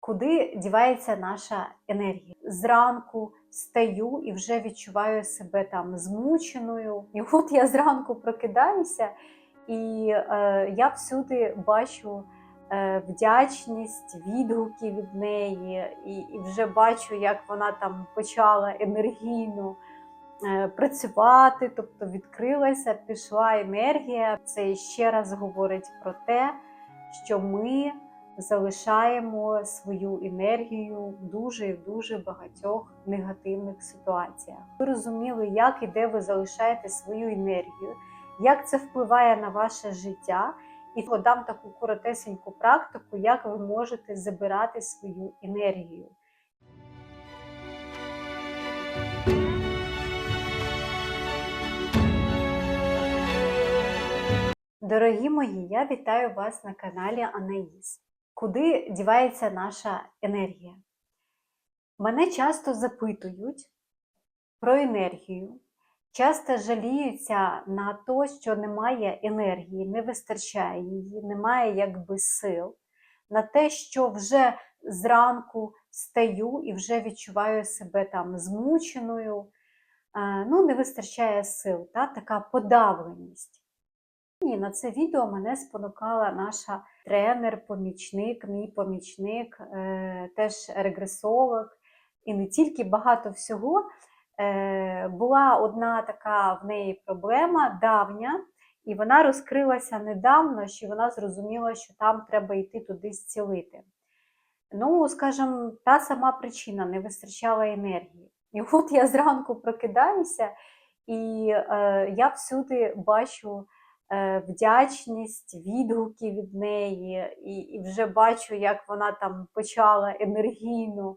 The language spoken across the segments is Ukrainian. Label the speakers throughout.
Speaker 1: Куди дівається наша енергія? Зранку стаю і вже відчуваю себе там змученою. І от я зранку прокидаюся, і е, я всюди бачу е, вдячність, відгуки від неї, і, і вже бачу, як вона там почала енергійно е, працювати, тобто відкрилася, пішла енергія. Це ще раз говорить про те, що ми залишаємо свою енергію в дуже дуже багатьох негативних ситуаціях. Ви розуміли, як і де ви залишаєте свою енергію, як це впливає на ваше життя, і подам таку коротесеньку практику, як ви можете забирати свою енергію. Дорогі мої, я вітаю вас на каналі Анаїс. Куди дівається наша енергія? Мене часто запитують про енергію, часто жаліються на те, що немає енергії, не вистачає її, немає якби сил, на те, що вже зранку стаю і вже відчуваю себе там змученою, ну, не вистачає сил, та? така подавленість. І на це відео мене спонукала наша тренер, помічник, мій помічник, е, теж регресолог, і не тільки багато всього. Е, Була одна така в неї проблема давня, і вона розкрилася недавно, що вона зрозуміла, що там треба йти туди зцілити. Ну, скажімо, та сама причина не вистачала енергії. І от я зранку прокидаюся, і е, я всюди бачу. Е, вдячність, відгуки від неї, і, і вже бачу, як вона там почала енергійно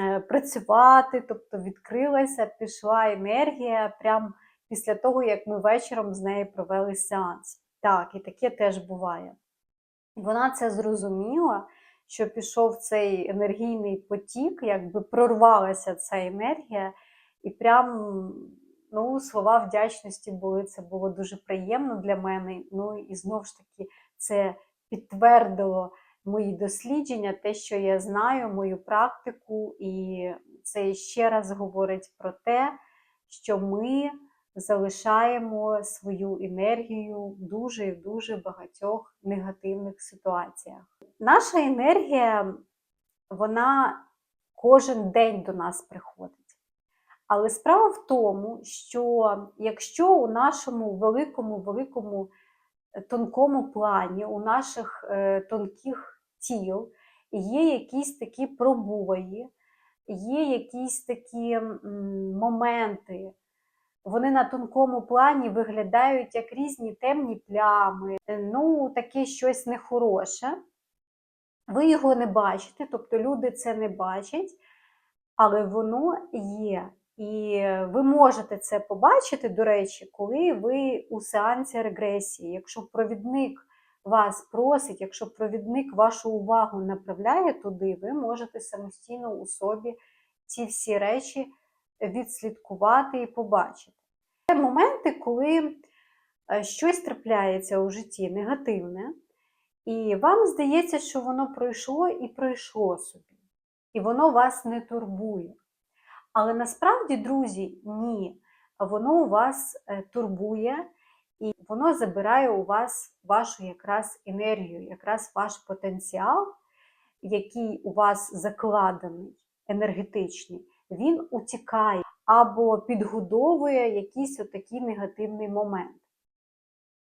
Speaker 1: е, працювати, тобто відкрилася, пішла енергія прямо після того, як ми вечором з нею провели сеанс. Так, і таке теж буває. Вона це зрозуміла, що пішов цей енергійний потік, якби прорвалася ця енергія, і прям Ну, слова вдячності були, це було дуже приємно для мене. Ну і знову ж таки, це підтвердило мої дослідження, те, що я знаю, мою практику, і це ще раз говорить про те, що ми залишаємо свою енергію в дуже і дуже багатьох негативних ситуаціях. Наша енергія, вона кожен день до нас приходить. Але справа в тому, що якщо у нашому великому, великому е, тонкому плані, у наших е, тонких тіл є якісь такі пробої, є якісь такі моменти, вони на тонкому плані виглядають як різні темні плями, е, ну, таке щось нехороше. Ви його не бачите, тобто люди це не бачать, але воно є. І ви можете це побачити, до речі, коли ви у сеансі регресії. Якщо провідник вас просить, якщо провідник вашу увагу направляє туди, ви можете самостійно у собі ці всі речі відслідкувати і побачити. Це моменти, коли е, щось трапляється у житті негативне, і вам здається, що воно пройшло і пройшло собі, і воно вас не турбує. Але насправді, друзі, ні, воно у вас е, турбує і воно забирає у вас вашу якраз енергію, якраз ваш потенціал, який у вас закладений, енергетичний, він утікає або підгодовує якийсь отакий негативний момент.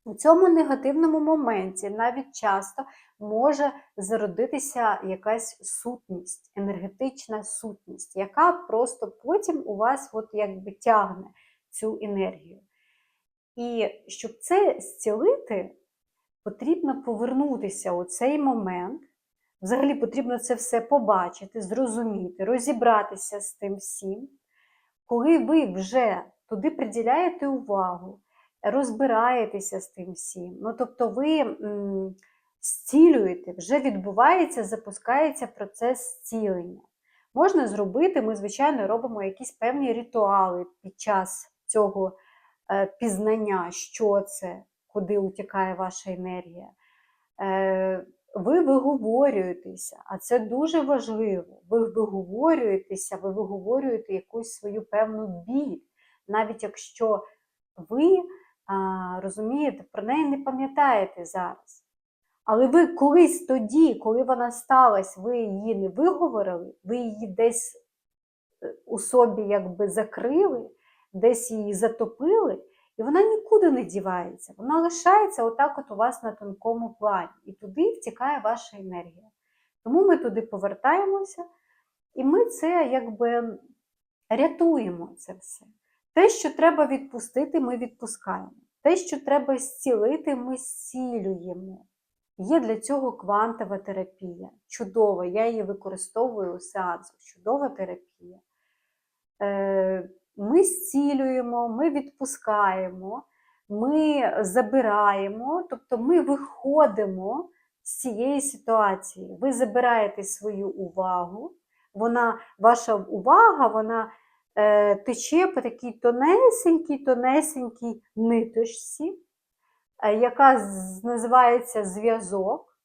Speaker 1: У цьому негативному моменті навіть часто може зародитися якась сутність, енергетична сутність, яка просто потім у вас от якби тягне цю енергію. І щоб це зцілити, потрібно повернутися у цей момент. Взагалі потрібно це все побачити, зрозуміти, розібратися з тим всім. Коли ви вже туди приділяєте увагу, розбираєтеся з тим всім. Ну, тобто ви зцілюєте, вже відбувається, запускається процес зцілення. Можна зробити, ми, звичайно, робимо якісь певні ритуали під час цього е, пізнання, що це, куди утікає ваша енергія. Е, ви виговорюєтеся, а це дуже важливо. Ви виговорюєтеся, ви виговорюєте якусь свою певну біль, навіть якщо ви розумієте, про неї не пам'ятаєте зараз. Але ви колись тоді, коли вона сталася, ви її не виговорили, ви її десь е, у собі якби закрили, десь її затопили, і вона нікуди не дівається. Вона лишається отак от у вас на тонкому плані. І туди втікає ваша енергія. Тому ми туди повертаємося, і ми це якби рятуємо це все. Те, що треба відпустити, ми відпускаємо. Те, що треба зцілити, ми зцілюємо. Є для цього квантова терапія. Чудова, я її використовую у сеансах. Чудова терапія. Е, Ми зцілюємо, ми відпускаємо, ми забираємо, тобто ми виходимо з цієї ситуації. Ви забираєте свою увагу, вона, ваша увага, вона тече по такій тонесенькій, тонесенькій ниточці, е, яка називається зв'язок.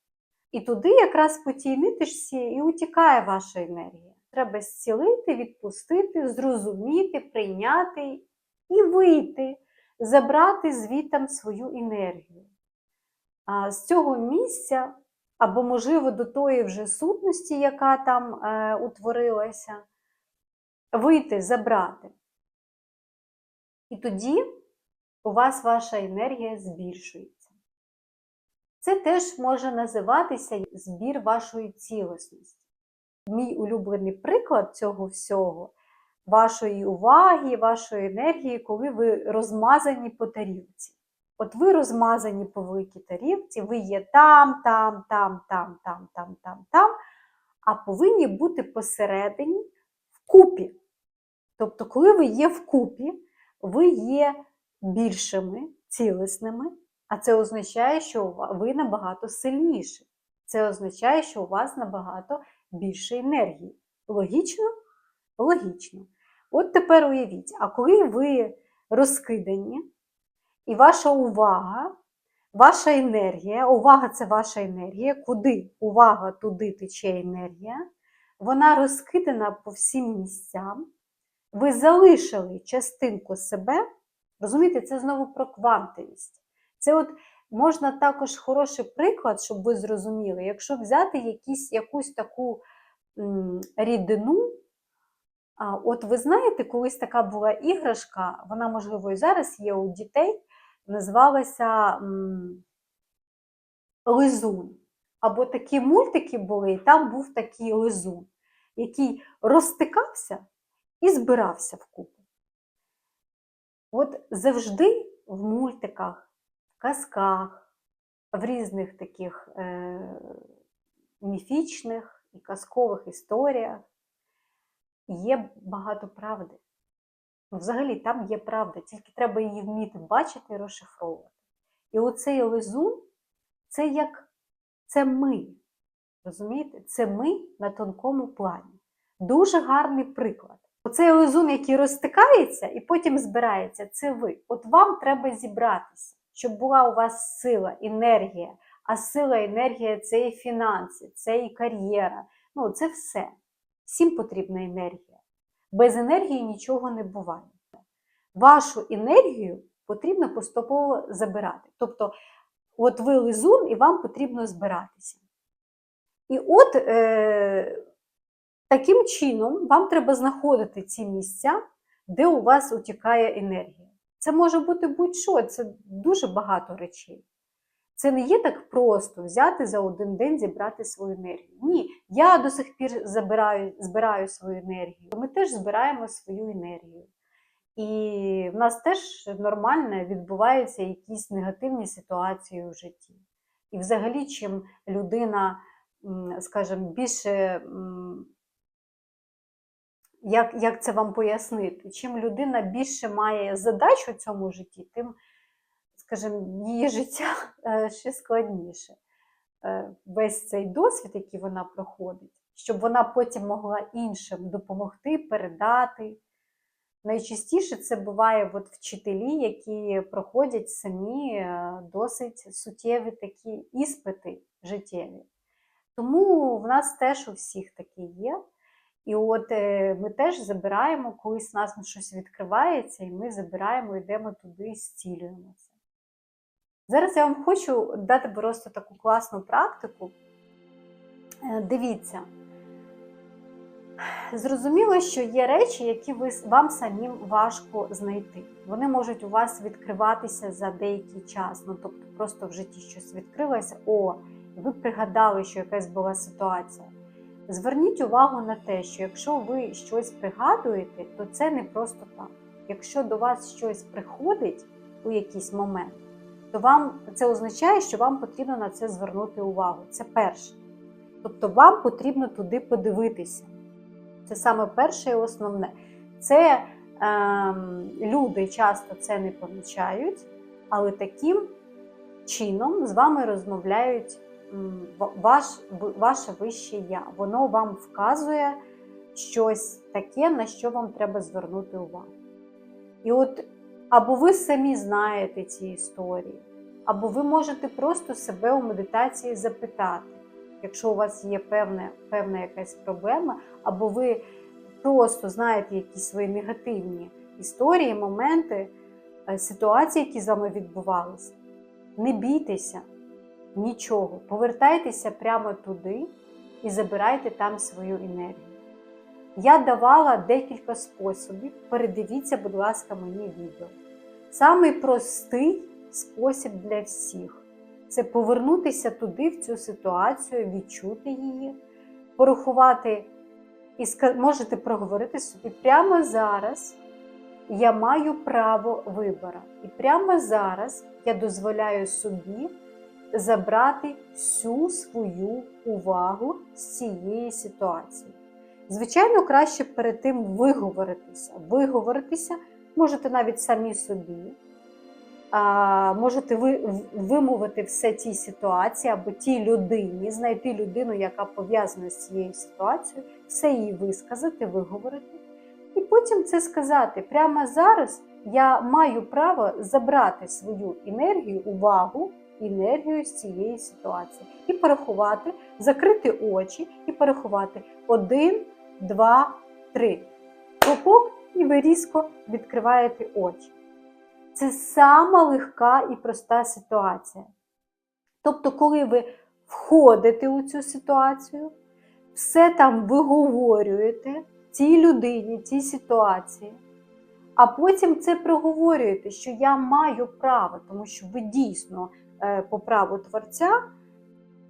Speaker 1: І туди якраз по тій ниточці і утікає ваша енергія. Треба зцілити, відпустити, зрозуміти, прийняти і вийти, забрати звітам свою енергію. А з цього місця, або, можливо, до тої вже сутності, яка там е, утворилася, вийти, забрати. І тоді у вас ваша енергія збільшується. Це теж може називатися збір вашої цілісності. Мій улюблений приклад цього всього, вашої уваги, вашої енергії, коли ви розмазані по тарілці. От ви розмазані по великій тарілці, ви є там, там, там, там, там, там, там, там, а повинні бути посередині вкупі. Тобто, коли ви є вкупі, ви є більшими, цілісними, а це означає, що ви набагато сильніші. Це означає, що у вас набагато більше енергії. Логічно? Логічно. От тепер уявіть, а коли ви розкидані, і ваша увага, ваша енергія, увага це ваша енергія, куди увага, туди тече енергія, вона розкидана по всім місцям, ви залишили частинку себе, розумієте, це знову про квантовість. Це от можна також хороший приклад, щоб ви зрозуміли, якщо взяти якісь, якусь таку м, рідину, а, от ви знаєте, колись така була іграшка, вона, можливо, і зараз є у дітей, називалася м, лизун. Або такі мультики були, і там був такий лизун, який розтикався і збирався вкупу. От завжди в мультиках, в казках, в різних таких е, міфічних і казкових історіях є багато правди. Ну, Взагалі там є правда, тільки треба її вміти бачити і розшифровувати. І оцей лизун це як це ми. Розумієте? Це ми на тонкому плані. Дуже гарний приклад. Оцей лизун, який розтикається і потім збирається, це ви. От вам треба зібратися, щоб була у вас сила, енергія. А сила, енергія це і фінанси, це і кар'єра. Ну, це все. Всім потрібна енергія. Без енергії нічого не буває. Вашу енергію потрібно поступово забирати. Тобто, от ви лизун, і вам потрібно збиратися. І от е, таким чином вам треба знаходити ці місця, де у вас утікає енергія. Це може бути будь-що, це дуже багато речей. Це не є так просто взяти за один день зібрати свою енергію. Ні, я до сих пір забираю, збираю свою енергію. Ми теж збираємо свою енергію. І в нас теж нормально відбуваються якісь негативні ситуації у житті. І взагалі, чим людина, скажімо, більше, як, як це вам пояснити, чим людина більше має задач у цьому житті, тим, скажімо, її життя е, ще складніше. Е, Весь цей досвід, який вона проходить, щоб вона потім могла іншим допомогти, передати. Найчастіше це буває от вчителі, які проходять самі е, досить суттєві такі іспити життєві. Тому в нас теж у всіх таке є. І от е, ми теж забираємо, колись в нас щось відкривається, і ми забираємо, йдемо туди і зцілюємо це. Зараз я вам хочу дати просто таку класну практику. Е, Дивіться, зрозуміло, що є речі, які ви, вам самим важко знайти. Вони можуть у вас відкриватися за деякий час. Ну, тобто, просто в житті щось відкрилося, о, і ви пригадали, що якась була ситуація. Зверніть увагу на те, що якщо ви щось пригадуєте, то це не просто так. Якщо до вас щось приходить у якийсь момент, то вам це означає, що вам потрібно на це звернути увагу. Це перше. Тобто вам потрібно туди подивитися. Це саме перше і основне. Це ем, люди часто це не помічають, але таким чином з вами розмовляють ваш, ваше вище я. Воно вам вказує щось таке, на що вам треба звернути увагу. І от або ви самі знаєте ці історії, або ви можете просто себе у медитації запитати, якщо у вас є певна, певна якась проблема, або ви просто знаєте якісь свої негативні історії, моменти, е, ситуації, які з вами відбувалися. Не бійтеся нічого. Повертайтеся прямо туди і забирайте там свою енергію. Я давала декілька способів. Передивіться, будь ласка, мені відео. Самий простий спосіб для всіх це повернутися туди, в цю ситуацію, відчути її, порахувати і можете проговорити собі прямо зараз. Я маю право вибору. І прямо зараз я дозволяю собі забрати всю свою увагу з цієї ситуації. Звичайно, краще перед тим виговоритися. Виговоритися можете навіть самі собі. А, можете ви вимовити все тій ситуації або тій людині, знайти людину, яка пов'язана з цією ситуацією, все їй висказати, виговорити. І потім це сказати. Прямо зараз я маю право забрати свою енергію, увагу, енергію з цієї ситуації. І порахувати, закрити очі і порахувати один, два, три. Хлопок, і ви різко відкриваєте очі. Це сама легка і проста ситуація. Тобто, коли ви входите у цю ситуацію, все там виговорюєте цій людині, цій ситуації, а потім це проговорюєте, що я маю право, тому що ви дійсно по праву творця,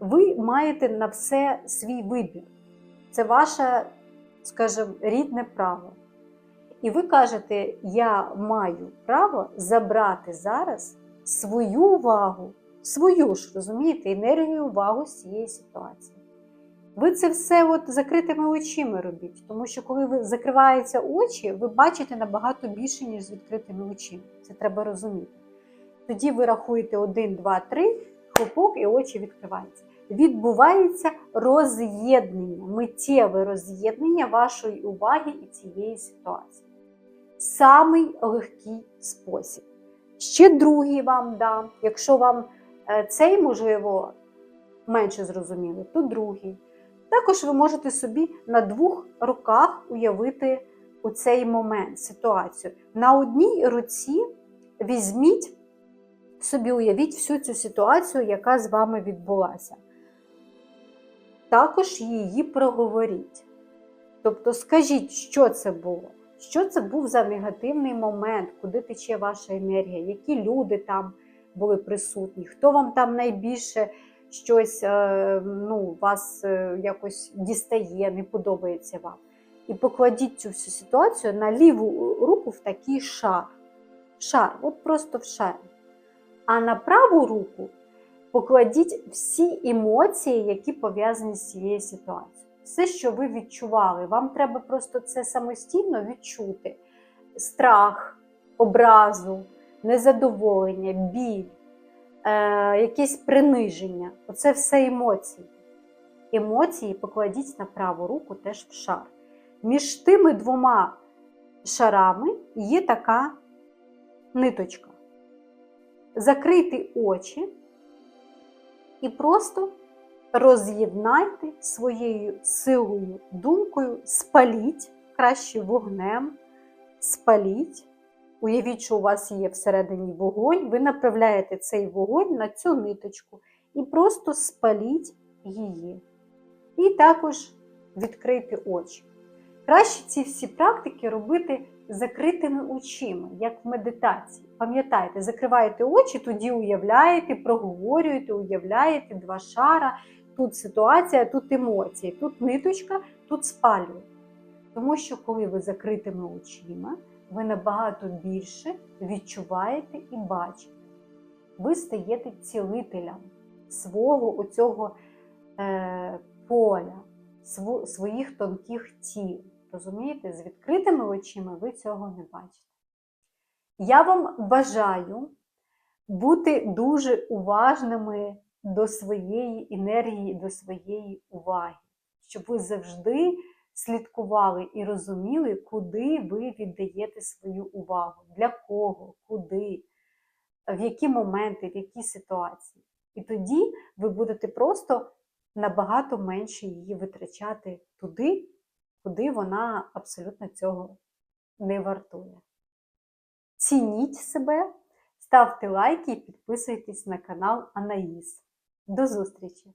Speaker 1: ви маєте на все свій вибір. Це ваше, скажімо, рідне право. І ви кажете, я маю право забрати зараз свою увагу, свою ж, розумієте, енергію увагу з цієї ситуації. Ви це все от закритими очима робіть, тому що коли ви закриваються очі, ви бачите набагато більше, ніж з відкритими очима. Це треба розуміти. Тоді ви рахуєте 1, 2, 3, хлопок і очі відкриваються. Відбувається роз'єднання, миттєве роз'єднання вашої уваги і цієї ситуації. Самий легкий спосіб. Ще другий вам дам. Якщо вам е, цей, можливо, менше зрозуміло, то другий. Також ви можете собі на двох руках уявити у цей момент ситуацію. На одній руці візьміть собі, уявіть всю цю ситуацію, яка з вами відбулася. Також її проговоріть. Тобто скажіть, що це було. Що це був за негативний момент, куди тече ваша енергія, які люди там були присутні, хто вам там найбільше щось е, ну, вас е, якось дістає, не подобається вам. І покладіть цю всю ситуацію на ліву руку в такий шар. Шар, от просто в шар. А на праву руку покладіть всі емоції, які пов'язані з цією ситуацією все, що ви відчували. Вам треба просто це самостійно відчути: страх, образу, незадоволення, біль, е, якесь приниження. Оце все емоції. Емоції покладіть на праву руку теж в шар. Між тими двома шарами є така ниточка. Закрийте очі і просто роз'єднайте своєю силою, думкою, спаліть краще вогнем, спаліть. Уявіть, що у вас є всередині вогонь, ви направляєте цей вогонь на цю ниточку і просто спаліть її. І також відкрити очі. Краще ці всі практики робити закритими очима, як в медитації. Пам'ятайте, закриваєте очі, тоді уявляєте, проговорюєте, уявляєте два шара. Тут ситуація, тут емоції, тут ниточка, тут спалює. Тому що, коли ви закритими очима, ви набагато більше відчуваєте і бачите. Ви стаєте цілителем свого оцього е, поля, сво, своїх тонких тіл. Розумієте, з відкритими очима ви цього не бачите. Я вам бажаю бути дуже уважними до своєї енергії, до своєї уваги, щоб ви завжди слідкували і розуміли, куди ви віддаєте свою увагу, для кого, куди, в які моменти, в які ситуації. І тоді ви будете просто набагато менше її витрачати туди, куди вона абсолютно цього не вартує. Цініть себе, ставте лайки і підписуйтесь на канал Анаїс. До зустрічі!